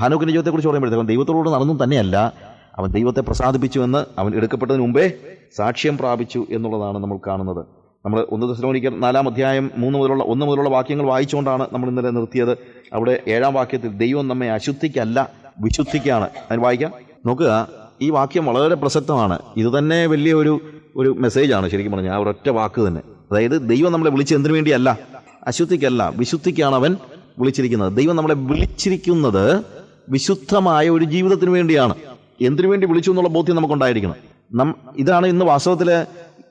ഹാനോക്കിന്റെ ജീവിതത്തെക്കുറിച്ച് പറയുമ്പോഴത്തേക്കും ദൈവത്തോട് നടന്നും തന്നെയല്ല. അവൻ ദൈവത്തെ പ്രസാദിപ്പിച്ചു എന്ന് അവൻ എടുക്കപ്പെട്ടതിന് മുമ്പേ സാക്ഷ്യം പ്രാപിച്ചു എന്നുള്ളതാണ് നമ്മൾ കാണുന്നത്. നമ്മൾ ഒന്ന് ദശലോണിക്കർ നാലാം അധ്യായം മൂന്ന് മുതലുള്ള ഒന്ന് മുതലുള്ള വാക്യങ്ങൾ വായിച്ചുകൊണ്ടാണ് നമ്മൾ ഇന്നലെ നിർത്തിയത്. അവിടെ ഏഴാം വാക്യത്തിൽ ദൈവം നമ്മെ അശുദ്ധിക്കല്ല വിശുദ്ധിക്കാണ് അതിന് വായിക്കാം. നോക്കുക ഈ വാക്യം വളരെ പ്രസക്തമാണ്. ഇത് തന്നെ വലിയ ഒരു ഒരു മെസ്സേജാണ് ശരിക്കും പറഞ്ഞാൽ. ആ ഒരൊറ്റ വാക്ക് തന്നെ. അതായത് ദൈവം നമ്മളെ വിളിച്ച് എന്തിനു വേണ്ടിയല്ല? അശുദ്ധിക്കല്ല വിശുദ്ധിക്കാണ് അവൻ വിളിച്ചിരിക്കുന്നത്. ദൈവം നമ്മളെ വിളിച്ചിരിക്കുന്നത് വിശുദ്ധമായ ഒരു ജീവിതത്തിന് വേണ്ടിയാണ്. എന്തിനു വേണ്ടി വിളിച്ചു എന്നുള്ള ബോധ്യം നമുക്കുണ്ടായിരിക്കണം. നം ഇതാണ് ഇന്ന് വാസ്തവത്തിൽ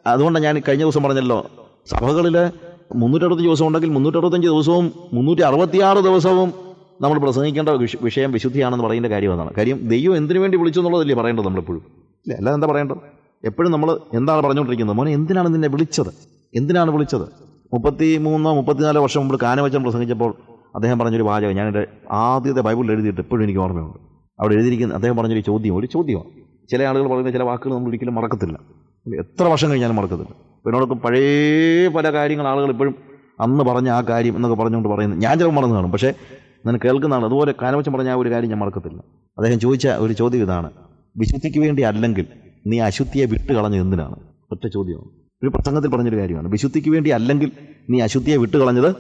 അതുകൊണ്ടാണ് ഞാൻ കഴിഞ്ഞ ദിവസം പറഞ്ഞല്ലോ സഭകളിൽ മുന്നൂറ്ററുപത്തഞ്ച് ദിവസം ഉണ്ടെങ്കിൽ മുന്നൂറ്ററുപത്തഞ്ച് ദിവസവും മുന്നൂറ്റി അറുപത്തിയാറ് ദിവസവും നമ്മൾ പ്രസംഗിക്കേണ്ട വിഷ- വിഷയം വിശുദ്ധിയാണെന്ന് പറയുന്ന കാര്യം അതാണ്. കാര്യം ദൈവം എന്തിനു വേണ്ടി വിളിച്ചു എന്നുള്ളതല്ലേ പറയേണ്ടത് നമ്മളെപ്പോഴും. ഇല്ല അല്ലാതെ എന്താ പറയേണ്ടത്? എപ്പോഴും നമ്മൾ എന്താണ് പറഞ്ഞുകൊണ്ടിരിക്കുന്നത്? മോനെ എന്തിനാണ് നിന്നെ വിളിച്ചത്? എന്തിനാണ് വിളിച്ചത്? മുപ്പത്തി മൂന്നോ മുപ്പത്തിനാലോ വർഷം മുമ്പ് കാനവച്ചം പ്രസംഗിച്ചപ്പോൾ അദ്ദേഹം പറഞ്ഞൊരു വാചകം ഞാൻ എന്റെ ആദ്യത്തെ ബൈബിളിൽ എഴുതിയിട്ട് എപ്പോഴും എനിക്ക് ഓർമ്മയുണ്ട്. അവിടെ എഴുതിയിരിക്കുന്ന അദ്ദേഹം പറഞ്ഞൊരു ചോദ്യം ഒരു ചോദ്യമാണ്. ചില ആളുകൾ പറയുന്ന ചില വാക്കുകൾ നമ്മൾ ഒരിക്കലും മറക്കത്തില്ല. എത്ര വർഷം കഴിഞ്ഞാലും മറക്കത്തില്ല. എന്നോടൊക്കെ പഴയ പല കാര്യങ്ങൾ ആളുകൾ ഇപ്പോഴും അന്ന് പറഞ്ഞ ആ കാര്യം എന്നൊക്കെ പറഞ്ഞുകൊണ്ട് പറയുന്നത് ഞാൻ ചിലപ്പോൾ മറന്നു കാണും. പക്ഷേ ഞാൻ കേൾക്കുന്നതാണ്. അതുപോലെ കാലവശം പറഞ്ഞ ആ ഒരു കാര്യം ഞാൻ മറക്കത്തില്ല. അദ്ദേഹം ചോദിച്ച ഒരു ചോദ്യം ഇതാണ്. വിശുദ്ധിക്ക് വേണ്ടി അല്ലെങ്കിൽ നീ അശുദ്ധിയെ വിട്ട് കളഞ്ഞത് എന്തിനാണ്? ഒറ്റ ചോദ്യമാണ്. ഒരു പ്രസംഗത്തിൽ പറഞ്ഞൊരു കാര്യമാണ്. വിശുദ്ധിക്ക് വേണ്ടി അല്ലെങ്കിൽ നീ അശുദ്ധിയെ വിട്ട് കളഞ്ഞത്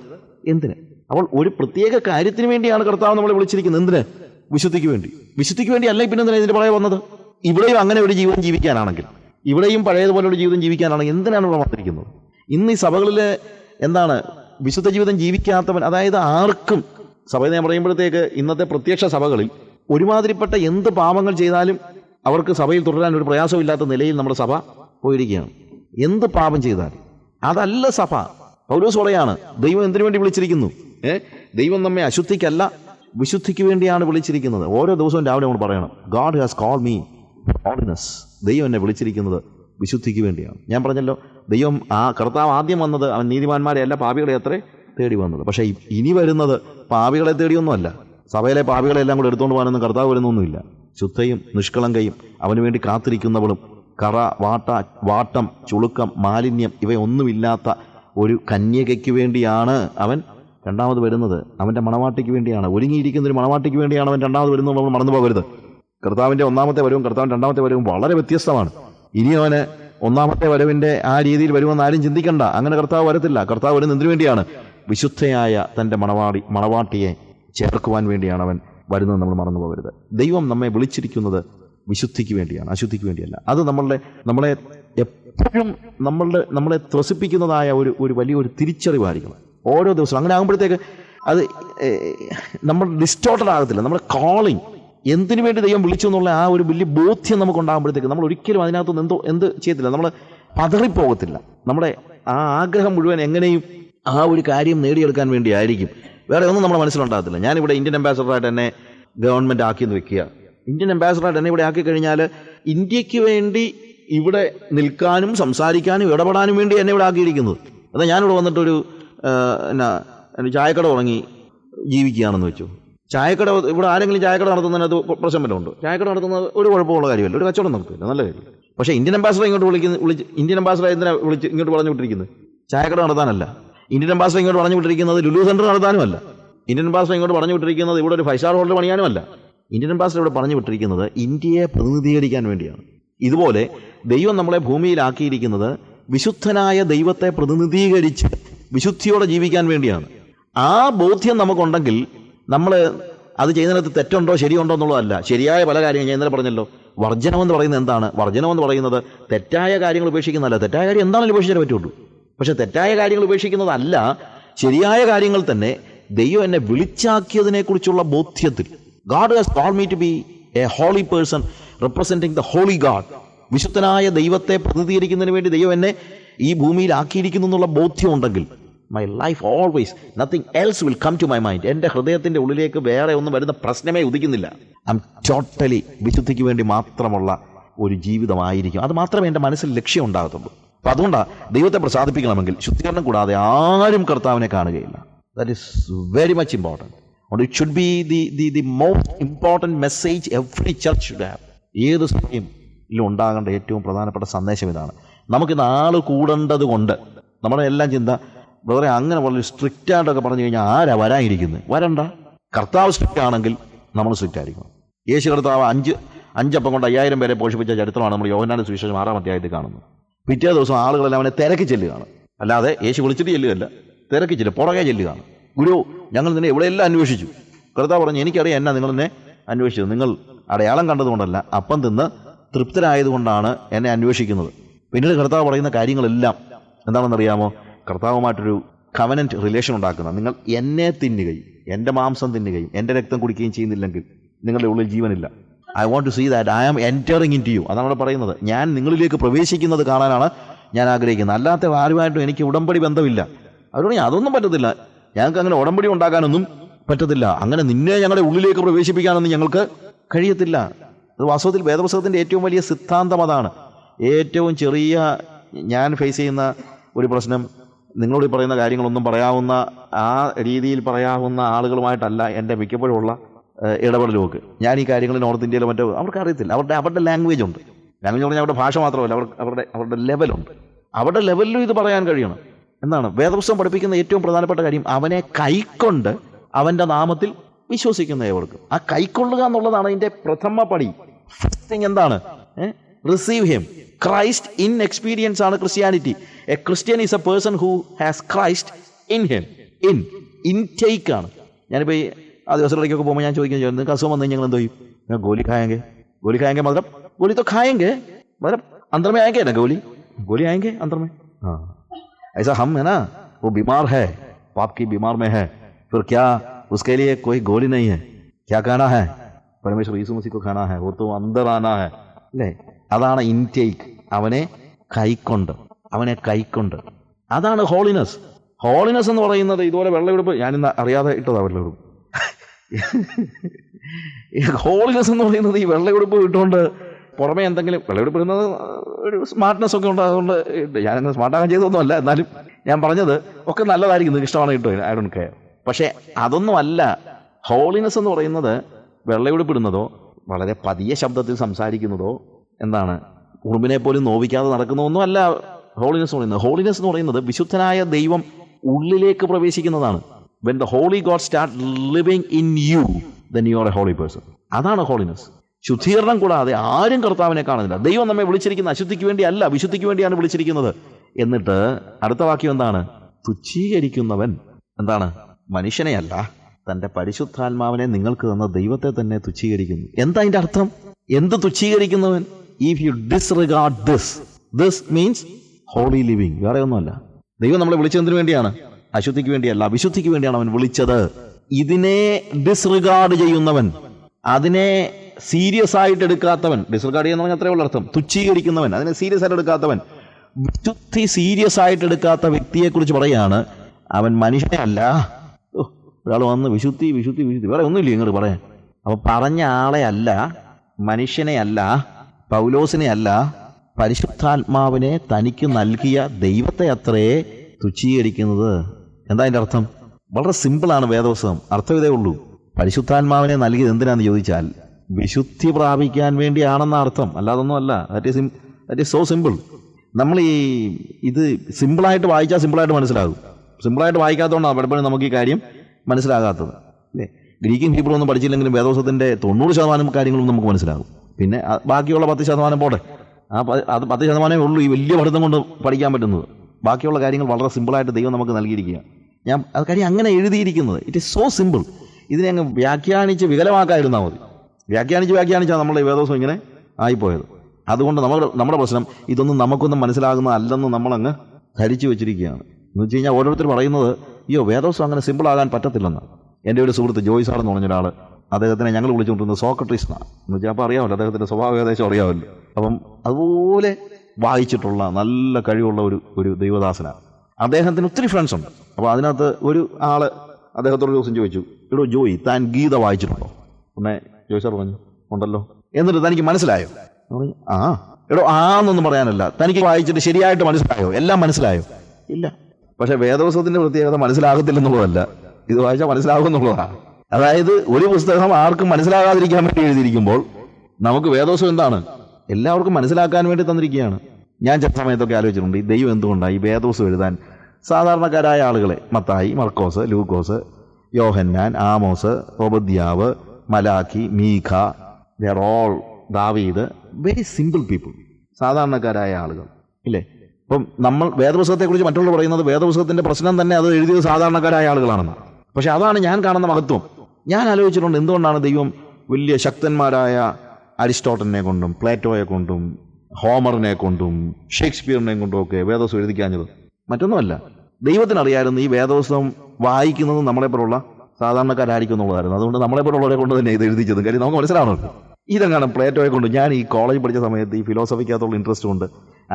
എന്തിന്? അപ്പോൾ ഒരു പ്രത്യേക കാര്യത്തിന് വേണ്ടിയാണ് കർത്താവ് നമ്മളെ വിളിച്ചിരിക്കുന്നത്. എന്തിന്? വിശുദ്ധിക്ക് വേണ്ടി. വിശുദ്ധിക്ക് വേണ്ടി അല്ലെങ്കിൽ പിന്നെ എന്തിനാണ് ഇതിന്റെ പറയാ വന്നത്? ഇവിടെയും അങ്ങനെ ഒരു ജീവിതം ജീവിക്കാനാണെങ്കിൽ. ഇവിടെയും പഴയതുപോലെ ഒരു ജീവിതം ജീവിക്കാനാണെങ്കിൽ എന്തിനാണ് ഇവിടെ വന്നിരിക്കുന്നത്? ഇന്ന് ഈ സഭകളിൽ എന്താണ്? വിശുദ്ധ ജീവിതം ജീവിക്കാത്തവൻ അതായത് ആർക്കും സഭ ഞാൻ പറയുമ്പോഴത്തേക്ക് ഇന്നത്തെ പ്രത്യക്ഷ സഭകളിൽ ഒരുമാതിരിപ്പെട്ട എന്ത് പാപങ്ങൾ ചെയ്താലും അവർക്ക് സഭയിൽ തുടരാൻ ഒരു പ്രയാസമില്ലാത്ത നിലയിൽ നമ്മുടെ സഭ പോയിരിക്കുകയാണ്. എന്ത് പാപം ചെയ്താലും. അതല്ല സഭ. പൗലോസ് പറയാണ് ദൈവം എന്തിനു വേണ്ടി വിളിച്ചിരിക്കുന്നു? ദൈവം നമ്മെ അശുദ്ധിക്കല്ല വിശുദ്ധിക്ക് വേണ്ടിയാണ് വിളിച്ചിരിക്കുന്നത്. ഓരോ ദിവസവും രാവിലെ നമ്മൾ പറയണം God has call me holiness ദൈവം എന്നെ വിളിച്ചിരിക്കുന്നത് വിശുദ്ധിക്ക് വേണ്ടിയാണ്. ഞാൻ പറഞ്ഞല്ലോ ദൈവം ആ കർത്താവ് ആദ്യം വന്നത് അവൻ നീതിമാന്മാരെ അല്ല പാപികളെ അത്രേ തേടി വന്നത്. പക്ഷേ ഇനി വരുന്നത് പാപികളെ തേടിയൊന്നുമല്ല. സഭയിലെ പാപികളെല്ലാം കൂടെ എടുത്തുകൊണ്ട് പോകാനൊന്നും കർത്താവ് വരുന്നൊന്നുമില്ല. ശുദ്ധയും നിഷ്കളങ്കയും അവന് വേണ്ടി കാത്തിരിക്കുന്നവളും കറ വാട്ട വാട്ടം ചുളുക്കം മാലിന്യം ഇവയൊന്നുമില്ലാത്ത ഒരു കന്യകയ്ക്ക് വേണ്ടിയാണ് അവൻ രണ്ടാമത് വരുന്നത് അവന്റെ മണവാട്ടിക്ക് വേണ്ടിയാണ്. ഒരുങ്ങിയിരിക്കുന്ന ഒരു മണവാട്ടിക്ക് വേണ്ടിയാണ് അവൻ രണ്ടാമത് വരുന്നത് നമ്മൾ മറന്നു പോകരുത്. കർത്താവിന്റെ ഒന്നാമത്തെ വരവും കർത്താവിന്റെ രണ്ടാമത്തെ വരവും വളരെ വ്യത്യസ്തമാണ്. ഇനി അവന് ഒന്നാമത്തെ വരവിന്റെ ആ രീതിയിൽ വരുമെന്ന് ആരും ചിന്തിക്കണ്ട. അങ്ങനെ കർത്താവ് വരത്തില്ല. കർത്താവ് വരുന്ന എന്തിനു വേണ്ടിയാണ്? വിശുദ്ധയായ തന്റെ മണവാടി മണവാട്ടിയെ ചേർക്കുവാൻ വേണ്ടിയാണ് അവൻ വരുന്നത് നമ്മൾ മറന്നു പോകരുത്. ദൈവം നമ്മെ വിളിച്ചിരിക്കുന്നത് വിശുദ്ധിക്ക് വേണ്ടിയാണ് അശുദ്ധിക്ക് വേണ്ടിയല്ല. അത് നമ്മളുടെ നമ്മളെ എപ്പോഴും നമ്മളുടെ നമ്മളെ ത്രസിപ്പിക്കുന്നതായ ഒരു ഒരു വലിയൊരു തിരിച്ചറിവായിരിക്കണം. ഓരോ ദിവസവും. അങ്ങനെ ആകുമ്പോഴത്തേക്ക് അത് നമ്മൾ ഡിസ്റ്റോർട്ടഡ് ആകത്തില്ല. നമ്മുടെ കോളിങ് എന്തിനു വേണ്ടി ദൈവം വിളിച്ചു എന്നുള്ള ആ ഒരു വലിയ ബോധ്യം നമുക്ക് ഉണ്ടാകുമ്പോഴത്തേക്ക് നമ്മൾ ഒരിക്കലും അതിനകത്തുനിന്ന് എന്തോ എന്ത് ചെയ്യത്തില്ല. നമ്മൾ പതറിപ്പോകത്തില്ല. നമ്മുടെ ആ ആഗ്രഹം മുഴുവൻ എങ്ങനെയും ആ ഒരു കാര്യം നേടിയെടുക്കാൻ വേണ്ടിയായിരിക്കും വേറെ ഒന്നും നമ്മുടെ മനസ്സിലുണ്ടാകത്തില്ല. ഞാനിവിടെ ഇന്ത്യൻ അംബാസഡറായിട്ട് എന്നെ ഗവൺമെന്റ് ആക്കിയെന്ന് വെക്കുക. ഇന്ത്യൻ അംബാസഡറായിട്ട് എന്നെ ഇവിടെ ആക്കി കഴിഞ്ഞാൽ ഇന്ത്യയ്ക്ക് വേണ്ടി ഇവിടെ നിൽക്കാനും സംസാരിക്കാനും ഇടപെടാനും വേണ്ടി എന്നെ ഇവിടെ ആക്കിയിരിക്കുന്നത് അതാ ഞാനിവിടെ വന്നിട്ടൊരു എന്നാ ചായക്കട തുടങ്ങി ജീവിക്കുകയാണെന്ന് വെച്ചു. ചായക്കട ഇവിടെ ആരെങ്കിലും ചായക്കട നടത്തുന്നതിനകത്ത് പ്രശ്നം ചായക്കട നടത്തുന്നത് ഒരു കുഴപ്പമുള്ള കാര്യമല്ല ഒരു കച്ചവടം നടത്തില്ല നല്ല കാര്യം. പക്ഷേ ഇന്ത്യൻ അംബാസഡർ ഇങ്ങോട്ട് വിളിക്കുന്ന വിളിച്ച് ഇന്ത്യൻ അംബാസഡർ എന്തിനാ വിളിച്ച് ഇങ്ങോട്ട് പറഞ്ഞു വിട്ടിരിക്കുന്നത് ചായക്കട നടത്താനല്ല. ഇന്ത്യൻ അംബാസഡർ ഇങ്ങോട്ട് പറഞ്ഞു വിട്ടിരിക്കുന്നത് ലുലു സെന്റർ നടത്താനുമല്ല. ഇന്ത്യൻ അംബാസഡർ ഇങ്ങോട്ട് പറഞ്ഞു വിട്ടിരിക്കുന്നത് ഇവിടെ ഒരു ഫൈവ് സ്റ്റാർ ഹോട്ടൽ പണിയാനുമല്ല. ഇന്ത്യൻ അംബാസഡർ ഇവിടെ പറഞ്ഞു വിട്ടിരിക്കുന്നത് ഇന്ത്യയെ പ്രതിനിധീകരിക്കാൻ വേണ്ടിയാണ്. ഇതുപോലെ ദൈവം നമ്മളെ ഭൂമിയിലാക്കിയിരിക്കുന്നത് വിശുദ്ധനായ ദൈവത്തെ പ്രതിനിധീകരിച്ച് വിശുദ്ധിയോടെ ജീവിക്കാൻ വേണ്ടിയാണ്. ആ ബോധ്യം നമുക്കുണ്ടെങ്കിൽ നമ്മൾ അത് ചെയ്യുന്നതിനകത്ത് തെറ്റുണ്ടോ ശരിയുണ്ടോ എന്നുള്ളതല്ല. ശരിയായ പല കാര്യങ്ങൾ ഞാൻ ഇന്നലെ പറഞ്ഞല്ലോ. വർജനമെന്ന് പറയുന്നത് എന്താണ്? വർജനമെന്ന് പറയുന്നത് തെറ്റായ കാര്യങ്ങൾ ഉപേക്ഷിക്കുന്നതല്ല. തെറ്റായ കാര്യം എന്താണെങ്കിലും ഉപേക്ഷിച്ചാലേ പറ്റുള്ളൂ. പക്ഷെ തെറ്റായ കാര്യങ്ങൾ ഉപേക്ഷിക്കുന്നതല്ല ശരിയായ കാര്യങ്ങൾ തന്നെ ദൈവം എന്നെ വിളിച്ചാക്കിയതിനെക്കുറിച്ചുള്ള ബോധ്യത്തിൽ. God has call me to be a holy person representing the holy God വിശുദ്ധനായ ദൈവത്തെ പ്രതിനിധീകരിക്കുന്നതിന് വേണ്ടി ദൈവം എന്നെ ഈ ഭൂമിയിൽ ആക്കിയിരിക്കുന്നു എന്നുള്ള ബോധ്യം ഉണ്ടെങ്കിൽ my life always nothing else will come to my mind എന്റെ ഹൃദയത്തിന്റെ ഉള്ളിലേക്ക് വേറെ ഒന്നും വരുന്ന പ്രശ്നമേ ഉദിക്കുന്നില്ല. ഐ എം ടോട്ടലി വിശുദ്ധിക്ക് വേണ്ടി മാത്രമുള്ള ഒരു ജീവിതമായിരിക്കും. അത് മാത്രമേ എന്റെ മനസ്സിൽ ലക്ഷ്യം ഉണ്ടാകത്തുള്ളൂ. അപ്പം അതുകൊണ്ടാണ് ദൈവത്തെ പ്രസാദിപ്പിക്കണമെങ്കിൽ ശുദ്ധീകരണം കൂടാതെ ആരും കർത്താവിനെ കാണുകയില്ല. That is very much important അതുകൊണ്ട് it should be the the the most important message every church should have ഏത് സഭയിലും ഉണ്ടാകേണ്ട ഏറ്റവും പ്രധാനപ്പെട്ട സന്ദേശം ഇതാണ്. നമുക്കിന്ന് ആൾ കൂടേണ്ടത് കൊണ്ട് നമ്മുടെ എല്ലാം ചിന്ത ബ്രദറെ അങ്ങനെ വളരെ സ്ട്രിക്റ്റ് ആയിട്ടൊക്കെ പറഞ്ഞു കഴിഞ്ഞാൽ ആരാ വരാനിരിക്കുന്നത് വരണ്ട. കർത്താവ് സ്ട്രിക്റ്റ് ആണെങ്കിൽ നമ്മൾ സ്ട്രിക്റ്റ് ആയിരിക്കണം. യേശു കർത്താവ് അഞ്ച് അഞ്ചപ്പം കൊണ്ട് അയ്യായിരം പേരെ പോഷിപ്പിച്ച ചരിത്രമാണ് നമ്മൾ യോഹനാന്റെ സുവിശേഷം ആറാം അധ്യായത്തിൽ കാണുന്നത്. പിറ്റേ ദിവസം ആളുകളെല്ലാം അവനെ തിരക്കി ചെല്ലുകയാണ്. അല്ലാതെ യേശു വിളിച്ചിട്ട് ചെല്ലുകയല്ല. തിരക്കി ചെല്ലുക പുറകെ ചെല്ലുകയാണ്. ഗുരു ഞങ്ങൾ നിന്നെ എവിടെയെല്ലാം അന്വേഷിച്ചു? കർത്താവ് പറഞ്ഞു എനിക്കറിയാം എന്നാ നിങ്ങൾ എന്നെ അന്വേഷിച്ചത്. നിങ്ങൾ അടയാളം കണ്ടതുകൊണ്ടല്ല അപ്പം തിന്ന് തൃപ്തരായതുകൊണ്ടാണ് എന്നെ അന്വേഷിക്കുന്നത്. പിന്നീട് കർത്താവ് പറയുന്ന കാര്യങ്ങളെല്ലാം എന്താണെന്നറിയാമോ? കർത്താവുമായിട്ടൊരു കവനന്റ് റിലേഷൻ ഉണ്ടാക്കുന്ന. നിങ്ങൾ എന്നെ തിന്നുകയും എന്റെ മാംസം തിന്നുകയും എന്റെ രക്തം കുടിക്കുകയും ചെയ്യുന്നില്ലെങ്കിൽ നിങ്ങളുടെ ഉള്ളിൽ ജീവനില്ല. I want to see that I am entering into you അതാണ് അവിടെ പറയുന്നത്. ഞാൻ നിങ്ങളിലേക്ക് പ്രവേശിക്കുന്നത് കാണാനാണ് ഞാൻ ആഗ്രഹിക്കുന്നത്. അല്ലാത്ത ആരുമായിട്ടും എനിക്ക് ഉടമ്പടി ബന്ധമില്ല. അവരോട് അതൊന്നും പറ്റത്തില്ല. ഞങ്ങൾക്ക് അങ്ങനെ ഉടമ്പടി ഉണ്ടാക്കാനൊന്നും പറ്റത്തില്ല. അങ്ങനെ നിന്നെ ഞങ്ങളുടെ ഉള്ളിലേക്ക് പ്രവേശിപ്പിക്കാനൊന്നും ഞങ്ങൾക്ക് കഴിയത്തില്ല. അത് വാസ്തവത്തിൽ വേദപുസ്തകത്തിന്റെ ഏറ്റവും വലിയ സിദ്ധാന്തം അതാണ്. ഏറ്റവും ചെറിയ ഞാൻ ഫേസ് ചെയ്യുന്ന ഒരു പ്രശ്നം നിങ്ങളോട് പറയുന്ന കാര്യങ്ങളൊന്നും പറയാവുന്ന ആ രീതിയിൽ പറയാവുന്ന ആളുകളുമായിട്ടല്ല എന്റെ മിക്കപ്പോഴും ഉള്ള ഇടപെടലുമൊക്കെ. ഞാൻ ഈ കാര്യങ്ങൾ നോർത്ത് ഇന്ത്യയിലോ മറ്റോ അവർക്ക് അറിയത്തില്ല. അവരുടെ അവരുടെ ലാംഗ്വേജ് ഉണ്ട്. ലാംഗ്വേജ് പറഞ്ഞാൽ അവരുടെ ഭാഷ മാത്രമല്ല അവർ അവരുടെ അവരുടെ ലെവലുണ്ട് അവരുടെ ലെവലിലും ഇത് പറയാൻ കഴിയണം. എന്നാണ് വേദപുസ്തകം പഠിപ്പിക്കുന്ന ഏറ്റവും പ്രധാനപ്പെട്ട കാര്യം അവനെ കൈക്കൊണ്ട് അവന്റെ നാമത്തിൽ വിശ്വസിക്കുന്ന ഏവർക്കും. ആ കൈക്കൊള്ളുക എന്നുള്ളതാണ് അതിന്റെ പ്രഥമ പടി. ഫസ്റ്റ് തിങ് എന്താണ്? Receive him Christ in experience ആണ് Christianity a Christian is a person who has Christ in him in intake ആണ് ഞാനിപ്പോൾ ഈ ആ ദിവസങ്ങളിലേക്കൊക്കെ പോകുമ്പോൾ ഞാൻ ചോദിക്കുന്നത് നിങ്ങൾക്ക് അസുഖം വന്നു ഞങ്ങൾ എന്തോ ചെയ്യും ഞാൻ ഗോലി खाएंगे गोली खाएंगे मतलब गोली तो खाएंगे मतलब अंदर में आएंगे ना गोली गोली आएंगे अंदर में हाँ ऐसा हम है ना वो बीमार है पाप की बीमार में है फिर क्या उसके लिए कोई गोली नहीं है क्या खाना है परमेश्वर यीशु मसीह को खाना है वो तो अंदर आना है അല്ലേ അതാണ് ഇൻടേക്ക് അവനെ കൈക്കൊണ്ട് അവനെ കൈക്കൊണ്ട്. അതാണ് ഹോളിനസ് ഹോളിനസ് എന്ന് പറയുന്നത് ഇതുപോലെ വെള്ളമെടുപ്പ് ഞാനിന്ന് അറിയാതെ ഇട്ടതാ വെള്ളമെടുപ്പ്. ഹോളിനസ് എന്ന് പറയുന്നത് ഈ വെള്ളമെടുപ്പ് ഇട്ടുകൊണ്ട് പുറമേ എന്തെങ്കിലും വെള്ളമെടുപ്പ് ഇടുന്നത് ഒരു സ്മാർട്ട്നെസ് ഒക്കെ ഉണ്ട് ഇട്ട്. ഞാനങ്ങനെ സ്മാർട്ടാകാൻ ചെയ്തൊന്നുമല്ല എന്നാലും ഞാൻ പറഞ്ഞത് ഒക്കെ നല്ലതായിരിക്കും. നിങ്ങൾക്ക് ഇഷ്ടമാണ് ഇട്ടോ ഐ ഡോണ്ട് കെയർ പക്ഷേ അതൊന്നുമല്ല. ഹോളിനസ് എന്ന് പറയുന്നത് വെള്ളയുടുപ്പിടുന്നതോ വളരെ പതിയ ശബ്ദത്തിൽ സംസാരിക്കുന്നതോ എന്താണ്? ഉറുമ്പിനെ പോലും നോവിക്കാതെ നടക്കുന്ന ഒന്നുമല്ല ഹോളിനെസ് എന്ന് പറയുന്നത്. ഹോളിനെസ് എന്ന് പറയുന്നത് വിശുദ്ധനായ ദൈവം ഉള്ളിലേക്ക് പ്രവേശിക്കുന്നതാണ്. When the holy God start living in you then you are a holy person അതാണ് ഹോളിനെസ് ശുദ്ധീകരണം കൂടാതെ ആരും കർത്താവിനെ കാണുന്നില്ല. ദൈവം നമ്മെ വിളിച്ചിരിക്കുന്ന അശുദ്ധിക്ക് വേണ്ടി അല്ല വിശുദ്ധിക്ക് വേണ്ടിയാണ് വിളിച്ചിരിക്കുന്നത്. എന്നിട്ട് അടുത്ത വാക്യം എന്താണ്? തുച്ഛീകരിക്കുന്നവൻ എന്താണ്? മനുഷ്യനെയല്ല. തന്റെ പരിശുദ്ധാത്മാവിനെ നിങ്ങൾക്ക് തന്ന ദൈവത്തെ തന്നെ തുച്ഛീകരിക്കുന്നു. എന്താ അതിന്റെ അർത്ഥം? എന്ത് തുച്ഛീകരിക്കുന്നവൻ? If you disregard this this means holy living വേറെ ഒന്നുമല്ല. ദൈവം നമ്മളെ വിളിച്ചതിന് വേണ്ടിയാണ്. അശുദ്ധിക്ക് വേണ്ടിയല്ല വിശുദ്ധിക്ക് വേണ്ടിയാണ് അവൻ വിളിച്ചത്. ഇതിനെ ഡിസ്റിഗാർഡ് ചെയ്യുന്നവൻ അതിനെ സീരിയസ് ആയിട്ട് എടുക്കാത്തവൻ ഡിസ്റിഗാർഡ് ചെയ്യുന്ന അത്രേ ഉള്ള അർത്ഥം. തുച്ഛീകരിക്കുന്നവൻ അതിനെ സീരിയസ് ആയിട്ട് എടുക്കാത്തവൻ. വിശുദ്ധി സീരിയസ് ആയിട്ട് എടുക്കാത്ത വ്യക്തിയെ കുറിച്ച് പറയാണ്. അവൻ മനുഷ്യനല്ല ഒരാൾ വന്ന് വിശുദ്ധി വിശുദ്ധി വിശുദ്ധി. വേറെ ഒന്നുമില്ല ഇങ്ങോട്ട് പറയാൻ? അപ്പൊ പറഞ്ഞ ആളെ അല്ല മനുഷ്യനെ അല്ല. പൗലോസിനെ അല്ല പരിശുദ്ധാത്മാവിനെ തനിക്ക് നൽകിയ ദൈവത്തെ അത്രേ തുച്ഛീകരിക്കുന്നത്. എന്താ അതിന്റെ അർത്ഥം? വളരെ സിമ്പിളാണ് വേദവസ്തം അർത്ഥം ഇതേ ഉള്ളൂ. പരിശുദ്ധാത്മാവിനെ നൽകിയത് എന്തിനാന്ന് ചോദിച്ചാൽ വിശുദ്ധി പ്രാപിക്കാൻ വേണ്ടിയാണെന്ന അർത്ഥം. അല്ലാതൊന്നും അല്ല. That is that is so simple നമ്മൾ ഈ ഇത് സിമ്പിളായിട്ട് വായിച്ചാൽ സിമ്പിളായിട്ട് മനസ്സിലാകും. സിമ്പിളായിട്ട് വായിക്കാത്തതുകൊണ്ടാണ് പലപ്പോഴും നമുക്ക് ഈ കാര്യം മനസ്സിലാകാത്തത്. അല്ലേ? ഗ്രീക്കും ഹീബ്രോ ഒന്നും പഠിച്ചില്ലെങ്കിലും വേദോസത്തിന്റെ തൊണ്ണൂറ് ശതമാനം കാര്യങ്ങളും നമുക്ക് മനസ്സിലാകും. പിന്നെ ബാക്കിയുള്ള പത്ത് ശതമാനം പോട്ടെ. ആ അത് പത്ത് ശതമാനമേ ഉള്ളൂ ഈ വലിയ പഠിത്തം കൊണ്ട് പഠിക്കാൻ പറ്റുന്നത്. ബാക്കിയുള്ള കാര്യങ്ങൾ വളരെ സിമ്പിളായിട്ട് ദൈവം നമുക്ക് നൽകിയിരിക്കുക ഞാൻ അത് കാര്യം അങ്ങനെ എഴുതിയിരിക്കുന്നത്. ഇറ്റ് ഈസ് സോ സിമ്പിൾ ഇതിനെ അങ്ങ് വ്യാഖ്യാനിച്ച് വികലമാക്കായിരുന്നാൽ മതി. വ്യാഖ്യാനിച്ച് വ്യാഖ്യാനിച്ചാൽ നമ്മളെ ഈ വേദോസം ഇങ്ങനെ ആയിപ്പോയത്. അതുകൊണ്ട് നമ്മുടെ നമ്മുടെ പ്രശ്നം ഇതൊന്നും നമുക്കൊന്നും മനസ്സിലാകുന്നതല്ലെന്ന് നമ്മളങ്ങ് ധരിച്ചു വെച്ചിരിക്കുകയാണ്. എന്ന് വെച്ച് കഴിഞ്ഞാൽ ഓരോരുത്തർ പറയുന്നത് അയ്യോ വേദോസം അങ്ങനെ സിമ്പിൾ ആകാൻ പറ്റത്തില്ലെന്ന് എന്റെ ഒരു സുഹൃത്ത് ജോയിസാർ എന്ന് പറഞ്ഞ ഒരാൾ അദ്ദേഹത്തിനെ ഞങ്ങൾ വിളിച്ചുകൊണ്ടിരുന്നത് സോക്രട്ടീസ് എന്നാണ് എന്ന് വെച്ചാൽ അപ്പോൾ അറിയാമല്ലോ അദ്ദേഹത്തിന്റെ സ്വഭാവം ഏകദേശം അറിയാമല്ലോ. അപ്പം അതുപോലെ വായിച്ചിട്ടുള്ള നല്ല കഴിവുള്ള ഒരു ഒരു ദൈവദാസനാണ്. അദ്ദേഹത്തിന് ഒത്തിരി ഫ്രണ്ട്സ് ഉണ്ട്. അപ്പോൾ അതിനകത്ത് ഒരു ആൾ അദ്ദേഹത്തോട് ദിവസം ചോദിച്ചു എടോ ജോയി താൻ ഗീത വായിച്ചിട്ടുണ്ടോ? പിന്നെ ജോയി സാർ പറഞ്ഞു ഉണ്ടല്ലോ. എന്നിട്ട് തനിക്ക് മനസ്സിലായോ? പറഞ്ഞു, ആ. എടോ ആന്നൊന്നും പറയാനല്ല. തനിക്ക് വായിച്ചിട്ട് ശരിയായിട്ട് മനസ്സിലായോ? എല്ലാം മനസ്സിലായോ? ഇല്ല. പക്ഷേ വേദവസത്തിന്റെ പ്രത്യേകത മനസ്സിലാകത്തില്ലെന്നുള്ളതല്ല. ഇത് വായിച്ചാൽ മനസ്സിലാകുമെന്നുള്ളതാണ്. അതായത് ഒരു പുസ്തകം ആർക്കും മനസ്സിലാകാതിരിക്കാൻ വേണ്ടി എഴുതിയിരിക്കുമ്പോൾ നമുക്ക് വേദോസം എന്താണ്? എല്ലാവർക്കും മനസ്സിലാക്കാൻ വേണ്ടി തന്നിരിക്കുകയാണ്. ഞാൻ ചില സമയത്തൊക്കെ ആലോചിച്ചിട്ടുണ്ട് ഈ ദൈവം എന്തുകൊണ്ടാണ് ഈ വേദോസം എഴുതാൻ സാധാരണക്കാരായ ആളുകളെ മത്തായി മർക്കോസ് ലൂക്കോസ് യോഹന്നാൻ ആമോസ് ഓബദ്യാവ് മലാഖി മീഖ ദർ ഓൾ ദാവീദ് വെരി സിമ്പിൾ പീപ്പിൾ സാധാരണക്കാരായ ആളുകൾ ഇല്ലേ? ഇപ്പം നമ്മൾ വേദപുസ്തകത്തെക്കുറിച്ച് മറ്റുള്ളവർ പറയുന്നത് വേദപുസ്തകത്തിന്റെ പ്രശ്നം തന്നെ അത് എഴുതിയത് സാധാരണക്കാരായ ആളുകളാണെന്ന് പക്ഷെ അതാണ് ഞാൻ കാണുന്ന മഹത്വം. ഞാൻ ആലോചിച്ചിട്ടുണ്ട് എന്തുകൊണ്ടാണ് ദൈവം വലിയ ശക്തന്മാരായ അരിസ്റ്റോട്ടലിനെ കൊണ്ടും പ്ലേറ്റോയെ കൊണ്ടും ഹോമറിനെ കൊണ്ടും ഷേക്സ്പിയറിനെ കൊണ്ടും ഒക്കെ വേദോസം എഴുതിക്കാഞ്ഞത് മറ്റൊന്നുമല്ല. ദൈവത്തിനറിയായിരുന്നു ഈ വേദോസം വായിക്കുന്നത് നമ്മളെപ്പോലുള്ള സാധാരണക്കാരായിരിക്കും എന്നുള്ളതായിരുന്നു. അതുകൊണ്ട് നമ്മളെപ്പോലുള്ളവരെ കൊണ്ട് തന്നെ ഇത് എഴുതിച്ചതും. കാര്യം നമുക്ക് മനസ്സിലാവണമല്ലോ ഇതെങ്ങാണ് പ്ലേറ്റോയെ കൊണ്ട് ഞാൻ ഈ കോളേജ് പഠിച്ച സമയത്ത് ഈ ഫിലോസഫിക്കകത്തുള്ള ഇൻട്രസ്റ്റ് കൊണ്ട്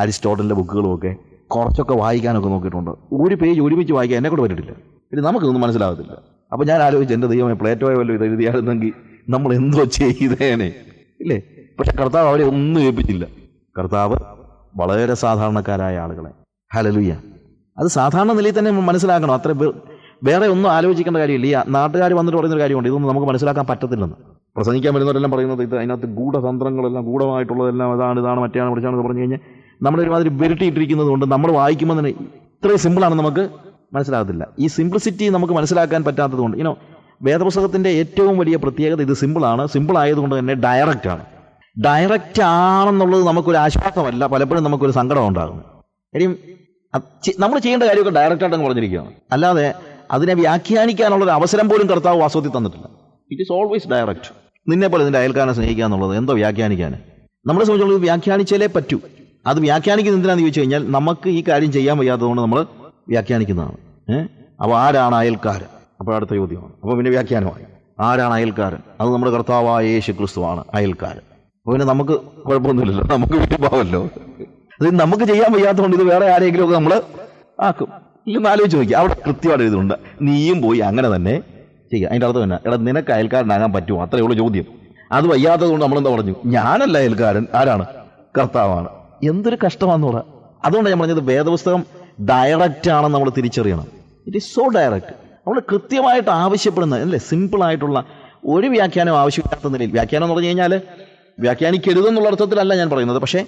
അരിസ്റ്റോട്ടലിന്റെ ബുക്കുകളും ഒക്കെ കുറച്ചൊക്കെ വായിക്കാനൊക്കെ നോക്കിയിട്ടുണ്ട്. ഒരു പേജ് ഒരുമിച്ച് വായിക്കാൻ എന്നെ കൂടെ പറ്റില്ല പിന്നെ നമുക്കൊന്നും മനസ്സിലാകത്തില്ല. അപ്പോൾ ഞാൻ ആലോചിച്ചു എന്റെ ദൈവമേ പ്ലേറ്റോയെ വല്ലതും ഇത് എഴുതിയായിരുന്നെങ്കിൽ നമ്മൾ എന്തോ ചെയ്തേനെ. ഇല്ലേ? പക്ഷെ കർത്താവ് അവരെ ഒന്നും ഏൽപ്പിച്ചില്ല. കർത്താവ് വളരെ സാധാരണക്കാരായ ആളുകളെ. ഹലലുയ്യ അത് സാധാരണ നിലയിൽ തന്നെ മനസ്സിലാക്കണം. അത്ര വേറെ ഒന്നും ആലോചിക്കേണ്ട കാര്യമില്ല. ഈ നാട്ടുകാർ വന്നിട്ട് പറയുന്നൊരു കാര്യമുണ്ട്. ഇതൊന്നും നമുക്ക് മനസ്സിലാക്കാൻ പറ്റത്തില്ലെന്ന്. പ്രസംഗിക്കാൻ വരുന്നവരെല്ലാം പറയുന്നത് ഇത് അതിനകത്ത് ഗൂഢതന്ത്രങ്ങളെല്ലാം ഗൂഢമായിട്ടുള്ളതെല്ലാം അതാണ് ഇതാണ് മറ്റേതാണ് പഠിച്ചാണെന്ന് പറഞ്ഞു കഴിഞ്ഞാൽ നമ്മളൊരുമാതിരി വിരട്ടിയിട്ടിരിക്കുന്നത് കൊണ്ട് നമ്മൾ വായിക്കുമ്പോൾ തന്നെ ഇത്രയും സിമ്പിളാണ് നമുക്ക് മനസ്സിലാകത്തില്ല. ഈ സിംപ്ലിസിറ്റി നമുക്ക് മനസ്സിലാക്കാൻ പറ്റാത്തതുകൊണ്ട് ഇനോ വേദപുസ്തകത്തിന്റെ ഏറ്റവും വലിയ പ്രത്യേകത ഇത് സിമ്പിളാണ് സിമ്പിൾ ആയതുകൊണ്ട് തന്നെ ഡയറക്റ്റ് ആണ്. ഡയറക്റ്റ് ആണെന്നുള്ളത് നമുക്കൊരു ആശ്വാസമല്ല. പലപ്പോഴും നമുക്കൊരു സങ്കടം ഉണ്ടാകുന്നു കാര്യം നമ്മൾ ചെയ്യേണ്ട കാര്യമൊക്കെ ഡയറക്റ്റ് ആയിട്ട് പറഞ്ഞിരിക്കുകയാണ്. അല്ലാതെ അതിനെ വ്യാഖ്യാനിക്കാനുള്ള ഒരു അവസരം പോലും കർത്താവ് വാസ്തവത്തിൽ തന്നിട്ടില്ല. ഇറ്റ് ഈസ് ഓൾവേസ് ഡയറക്റ്റ് നിന്നെ പോലെ നിന്റെ അയൽക്കാരനെ സ്നേഹിക്കുക എന്നുള്ളത് എന്തോ വ്യാഖ്യാനിക്കാൻ നമ്മളെ സംബന്ധിച്ചുള്ള ഇത് വ്യാഖ്യാനിച്ചാലേ പറ്റൂ. അത് വ്യാഖ്യാനിക്കുന്നത് എന്തിനാണെന്ന് ചോദിച്ചു കഴിഞ്ഞാൽ നമുക്ക് ഈ കാര്യം ചെയ്യാൻ വയ്യാത്തതുകൊണ്ട് നമ്മൾ വ്യാഖ്യാനിക്കുന്നതാണ്. ഏഹ് അപ്പോൾ ആരാണ് അയൽക്കാരൻ? അപ്പോൾ അടുത്ത ചോദ്യമാണ് അപ്പോൾ പിന്നെ വ്യാഖ്യാനമായി. ആരാണ് അയൽക്കാരൻ? അത് നമ്മുടെ കർത്താവായ യേശു ക്രിസ്തുവാണ് അയൽക്കാരൻ. അപ്പോൾ പിന്നെ നമുക്ക് കുഴപ്പമൊന്നുമില്ലല്ലോ. നമുക്ക് വിട്ടുപാവല്ലോ അത് നമുക്ക് ചെയ്യാൻ വയ്യാത്തതുകൊണ്ട് ഇത് വേറെ ആരെങ്കിലും ഒക്കെ നമ്മൾ ആക്കും. ഇല്ലെന്ന് ആലോചിച്ച് നോക്കി. അവിടെ കൃത്യമായിട്ട് എഴുതുന്നുണ്ട്. നീയും പോയി അങ്ങനെ തന്നെ ചെയ്യുക. അതിന്റെ അർത്ഥം തന്നെ എടാ നിനക്ക് അയൽക്കാരനാകാൻ പറ്റുമോ? അത്രയേ ഉള്ളൂ ചോദ്യം. അത് വയ്യാത്തത് കൊണ്ട് നമ്മളെന്താ പറഞ്ഞു? ഞാനല്ല അയൽക്കാരൻ. ആരാണ്? കർത്താവാണ്. എന്തൊരു കഷ്ടമാണെന്ന് പറയാം അതുകൊണ്ടാണ് ഞാൻ പറഞ്ഞത് വേദപുസ്തകം ഡയറക്റ്റ് ആണെന്ന് നമ്മൾ തിരിച്ചറിയണം. ഇറ്റ് ഈസ് സോ ഡയറക്റ്റ് നമ്മൾ കൃത്യമായിട്ട് ആവശ്യപ്പെടുന്ന അല്ലേ സിമ്പിൾ ആയിട്ടുള്ള ഒരു വ്യാഖ്യാനം ആവശ്യമില്ലാത്ത നിലയിൽ വ്യാഖ്യാനം എന്ന് പറഞ്ഞു കഴിഞ്ഞാൽ വ്യാഖ്യാനിക്കരുതെന്നുള്ള അർത്ഥത്തിലല്ല ഞാൻ പറയുന്നത് പക്ഷേ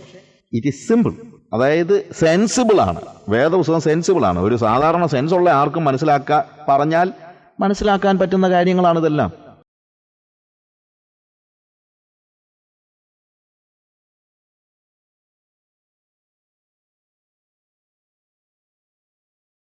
ഇറ്റ് ഈസ് സിമ്പിൾ അതായത് സെൻസിബിൾ ആണ്. വേദപുസ്തകം സെൻസിബിൾ ആണ്. ഒരു സാധാരണ സെൻസ് ഉള്ള ആർക്കും മനസ്സിലാക്കാൻ പറഞ്ഞാൽ മനസ്സിലാക്കാൻ പറ്റുന്ന കാര്യങ്ങളാണ് ഇതെല്ലാം.